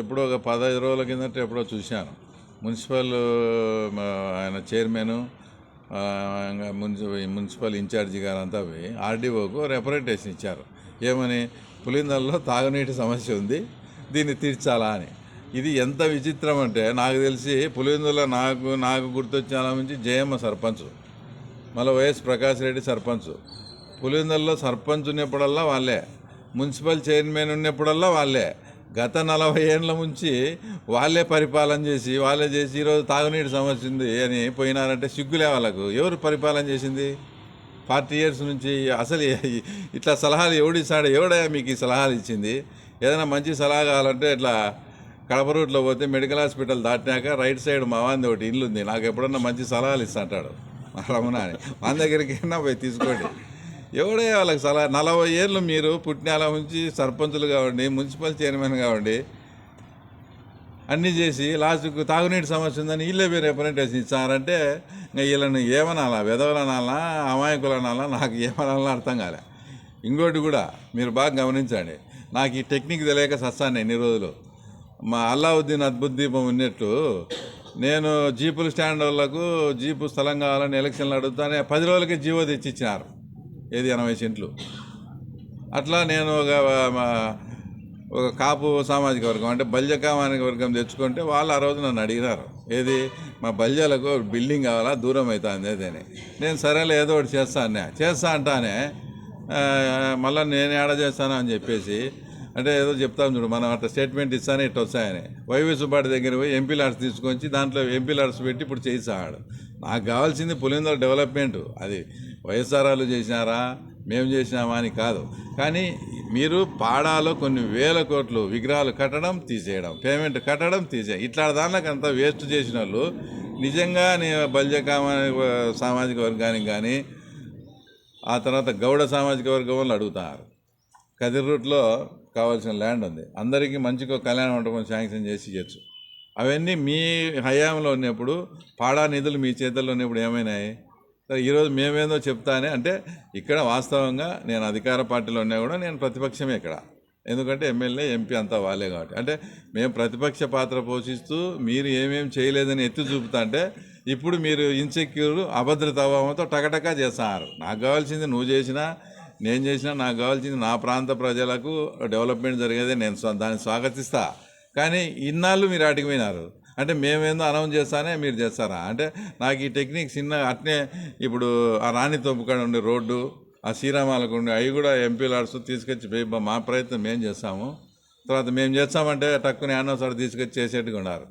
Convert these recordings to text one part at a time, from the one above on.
ఎప్పుడో ఒక పదహైదు రోజుల కిందట ఎప్పుడో చూశాను. మున్సిపల్ ఆయన చైర్మన్ మున్సిపల్ మున్సిపల్ ఇన్ఛార్జి గారు అంతా పోయి ఆర్డీఓకు రిప్రజెంటేషన్ ఇచ్చారు. ఏమని? పులిందల్లో తాగునీటి సమస్య ఉంది దీన్ని తీర్చాలా అని. ఇది ఎంత విచిత్రం అంటే నాకు తెలిసి పులివెందుల నాకు నాకు గుర్తొచ్చిన నుంచి జయమ్మ సర్పంచ్ మళ్ళీ వైఎస్ ప్రకాష్ రెడ్డి సర్పంచ్. పులివెందుల్లో సర్పంచ్ ఉన్నప్పుడల్లా వాళ్ళే మున్సిపల్ చైర్మన్ ఉన్నప్పుడల్లా వాళ్ళే. గత నలభై ఏళ్ళ నుంచి వాళ్ళే పరిపాలన చేసి వాళ్ళే చేసి ఈరోజు తాగునీటి సమస్య ఉంది అని పోయినారంటే సిగ్గులే వాళ్ళకు. ఎవరు పరిపాలన చేసింది? ఫార్టీ ఇయర్స్ నుంచి అసలు ఇట్లా సలహాలు ఎవడిస్తాడు ఎవడా మీకు ఈ సలహాలు ఇచ్చింది? ఏదైనా మంచి సలహా కావాలంటే ఇట్లా కడప రూట్లో పోతే మెడికల్ హాస్పిటల్ దాటినాక రైట్ సైడ్ మా వాంది ఒకటి ఇల్లు ఉంది నాకు ఎప్పుడన్నా మంచి సలహాలు ఇస్తా అంటాడు. రమణ అని. మన దగ్గరికి పోయి తీసుకోండి. ఎవడే వాళ్ళకి సలహా? నలభై ఏళ్ళు మీరు పుట్టినాల నుంచి సర్పంచులు కావండి మున్సిపల్ చైర్మన్ కావండి అన్నీ చేసి లాస్ట్కు తాగునీటి సమస్య ఉందని వీళ్ళే మీరు రిప్రజెంటేషన్ ఇచ్చారంటే ఇంకా వీళ్ళని ఏమనాలా? విధవలనాలా? అమాయకులనాలా? నాకు ఏమనాలా అర్థం కాలే. ఇంకోటి కూడా మీరు బాగా గమనించండి. నాకు ఈ టెక్నిక్ తెలియక సస్తాను ఎన్ని రోజులు. మా అల్లావుద్దీన్ అద్భుత దీపం ఉన్నట్టు నేను జీపులు స్టాండ్ వాళ్ళకు జీపు స్థలం కావాలని ఎలక్షన్లు అడుగుతానే పది రోజులకే జీవో తెచ్చిచ్చినారు. ఏది ఎనభై సెంట్లు? అట్లా నేను ఒక మా- ఒక కాపు సామాజిక వర్గం అంటే బల్జ సామాజిక వర్గం తెచ్చుకుంటే వాళ్ళు ఆ రోజు నన్ను అడిగినారు. ఏది? మా బల్యాలకు బిల్డింగ్ కావాలా? దూరం అవుతుంది అదని నేను సరేలే ఏదో ఒకటి చేస్తానే చేస్తా అంటానే మళ్ళీ మళ్ళా నేను ఏడ చేస్తాను అని చెప్పేసి అంటే ఏదో చెప్తాను చూడు మనం అట్లా స్టేట్మెంట్ ఇస్తానే ఇట్లా వస్తాయని. వైవి సుబ్బాటి దగ్గర పోయి ఎంపీ లాడ్స్ తీసుకొచ్చి దాంట్లో ఎంపీ లాడ్స్ పెట్టి ఇప్పుడు చేయిస్తాడు. నాకు కావాల్సింది పులిందర డెవలప్మెంట్. అది వైఎస్ఆర్ వాళ్ళు చేసినారా? మేము చేసినామా అని కాదు. కానీ మీరు పాడాలో కొన్ని వేల కోట్లు విగ్రహాలు కట్టడం తీసేయడం పేమెంట్ కట్టడం తీసే ఇట్లా దానిలోకి అంత వేస్ట్ చేసిన వాళ్ళు నిజంగా నీ బల్జకామ సామాజిక వర్గానికి కానీ ఆ తర్వాత గౌడ సామాజిక వర్గం వాళ్ళు అడుగుతున్నారు కదిరి రూట్లో కావాల్సిన ల్యాండ్ ఉంది. అందరికీ మంచిగా కళ్యాణ మండపం శాంక్షన్ చేసి ఇవ్వచ్చు అవన్నీ మీ హయాంలో ఉన్నప్పుడు పాడా నిధులు మీ చేతుల్లో ఉన్నప్పుడు ఏమైనాయి? ఈరోజు మేమేందో చెప్తానే అంటే ఇక్కడ వాస్తవంగా నేను అధికార పార్టీలో ఉన్నా కూడా నేను ప్రతిపక్షమే ఇక్కడ. ఎందుకంటే ఎమ్మెల్యే ఎంపీ అంతా వాళ్ళే కాబట్టి. అంటే మేము ప్రతిపక్ష పాత్ర పోషిస్తూ మీరు ఏమేమి చేయలేదని ఎత్తి చూపుతా అంటే ఇప్పుడు మీరు ఇన్సెక్యూర్ అభద్రతాభావంతో టకటకా చేస్తున్నారు. నాకు కావాల్సింది నువ్వు చేసినా నేను చేసినా నాకు కావాల్సింది నా ప్రాంత ప్రజలకు డెవలప్మెంట్ జరిగేదే నేను దాన్ని స్వాగతిస్తా. కానీ ఇన్నాళ్ళు మీరు ఆటికి పోయినారు. అంటే మేమేందో అనౌన్స్ చేస్తానే మీరు చేస్తారా? అంటే నాకు ఈ టెక్నిక్ చిన్న అట్నే ఇప్పుడు ఆ రాణి తొంపుకాడ ఉండే రోడ్డు ఆ శ్రీరామాలకు ఉండే అవి కూడా ఎంపీ లాడ్స్ తీసుకొచ్చి మా ప్రయత్నం మేము చేస్తాము. తర్వాత మేము చేస్తామంటే టక్కుని అనవసరం తీసుకొచ్చి చేసేట్టుగా ఉన్నారు.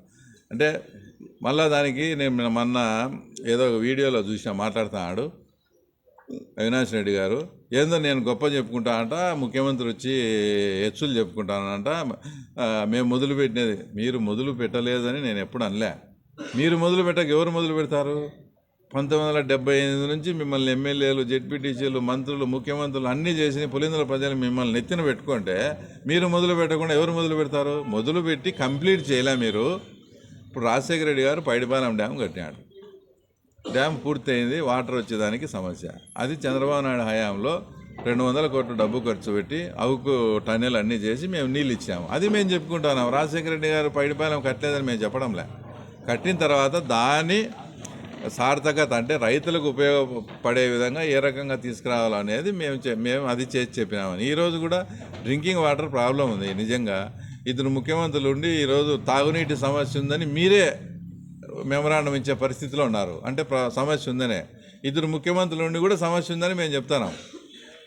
అంటే మళ్ళా దానికి నేను మొన్న ఏదో ఒక వీడియోలో చూసిన మాట్లాడుతున్నాడు. అవినాష్ రెడ్డి గారు ఏందో నేను గొప్ప చెప్పుకుంటా అంట ముఖ్యమంత్రి వచ్చి హెచ్చులు చెప్పుకుంటానంట మేము మొదలు పెట్టినది మీరు మొదలు పెట్టలేదని నేను ఎప్పుడు అనలే. మీరు మొదలు పెట్టక ఎవరు మొదలు పెడతారు? పంతొమ్మిది వందల డెబ్బై ఎనిమిది నుంచి మిమ్మల్ని ఎమ్మెల్యేలు జెడ్పీటీసీలు మంత్రులు ముఖ్యమంత్రులు అన్నీ చేసి పులిందుల ప్రజలు మిమ్మల్ని నెత్తిన పెట్టుకుంటే మీరు మొదలు పెట్టకుండా ఎవరు మొదలు పెడతారు? మొదలు పెట్టి కంప్లీట్ చేయలే మీరు. ఇప్పుడు రాజశేఖర రెడ్డి గారు పైడిపాలెం డ్యామ్ కట్టినాడు. డ్యామ్ పూర్తయింది వాటర్ వచ్చేదానికి సమస్య. అది చంద్రబాబు నాయుడు హయాంలో రెండు వందల కోట్ల డబ్బు ఖర్చు పెట్టి అవుకు టన్నెల్ అన్నీ చేసి మేము నీళ్ళు ఇచ్చాము. అది మేము చెప్పుకుంటున్నాం. రాజశేఖర రెడ్డి గారు పైడిపాలెం కట్టలేదని మేము చెప్పడంలే. కట్టిన తర్వాత దాని సార్థకత అంటే రైతులకు ఉపయోగపడే విధంగా ఏ రకంగా తీసుకురావాలనేది మేము మేము అది చేసి చెప్పినామని. ఈరోజు కూడా డ్రింకింగ్ వాటర్ ప్రాబ్లం ఉంది. నిజంగా ఇద్దరు ముఖ్యమంత్రులు ఉండి ఈరోజు తాగునీటి సమస్య ఉందని మీరే మెమరాండం ఇచ్చే పరిస్థితిలో ఉన్నారు. అంటే సమస్య ఉందనే. ఇద్దరు ముఖ్యమంత్రులు ఉండి కూడా సమస్య ఉందని మేము చెప్తున్నాం.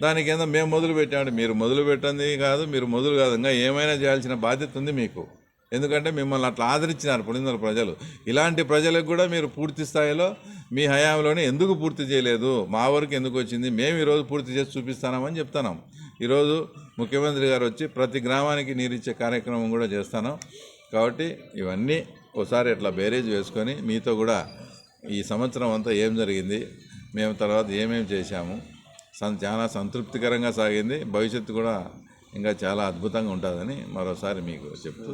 దానికి ఏందో మేము మొదలు పెట్టామంటే మీరు మొదలు పెట్టండి కాదు మీరు మొదలు కాదు. ఇంకా ఏమైనా చేయాల్సిన బాధ్యత ఉంది మీకు. ఎందుకంటే మిమ్మల్ని అట్లా ఆదరించినారు పులిందల ప్రజలు. ఇలాంటి ప్రజలకు కూడా మీరు పూర్తి స్థాయిలో మీ హయాంలోనే ఎందుకు పూర్తి చేయలేదు? మా వరకు ఎందుకు వచ్చింది? మేము ఈరోజు పూర్తి చేసి చూపిస్తామని చెప్తున్నాం. ఈరోజు ముఖ్యమంత్రి గారు వచ్చి ప్రతి గ్రామానికి నీరిచ్చే కార్యక్రమం కూడా చేస్తాను. కాబట్టి ఇవన్నీ ఒకసారి ఇట్లా బేరేజ్ వేసుకొని మీతో కూడా ఈ సంవత్సరం అంతా ఏం జరిగింది మేము తర్వాత ఏమేమి చేశాము సన్ చాలా సంతృప్తికరంగా సాగింది భవిష్యత్తు కూడా ఇంకా చాలా అద్భుతంగా ఉంటుందని మరోసారి మీకు చెప్తూ